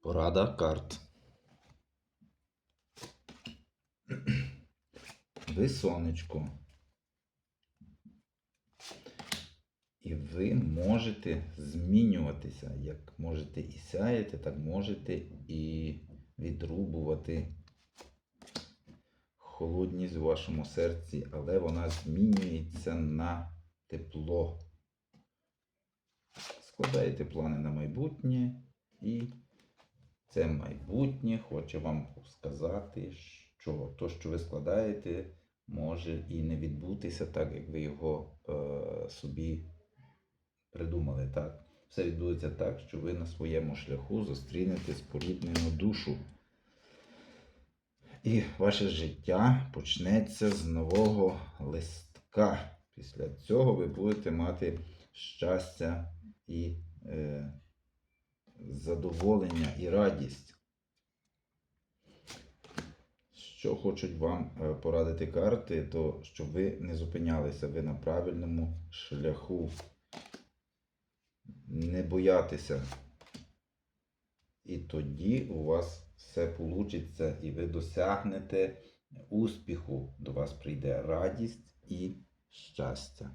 Порада карт. Ви сонечко. І ви можете змінюватися. Як можете і сяєте, так можете і відрубувати холодність в вашому серці, але вона змінюється на тепло. Складаєте плани на майбутнє, і це майбутнє хоче вам сказати, що то, що ви складаєте, може і не відбутися так, як ви його е, собі придумали. Так? Все відбудеться так, що ви на своєму шляху зустрінете споріднену душу. І ваше життя почнеться з нового листка. Після цього ви будете мати щастя і е, задоволення і радість. Що хочуть вам е, порадити карти, то щоб ви не зупинялися, ви на правильному шляху. Не боятися. І тоді у вас все вийде, і ви досягнете успіху. До вас прийде радість і щастя.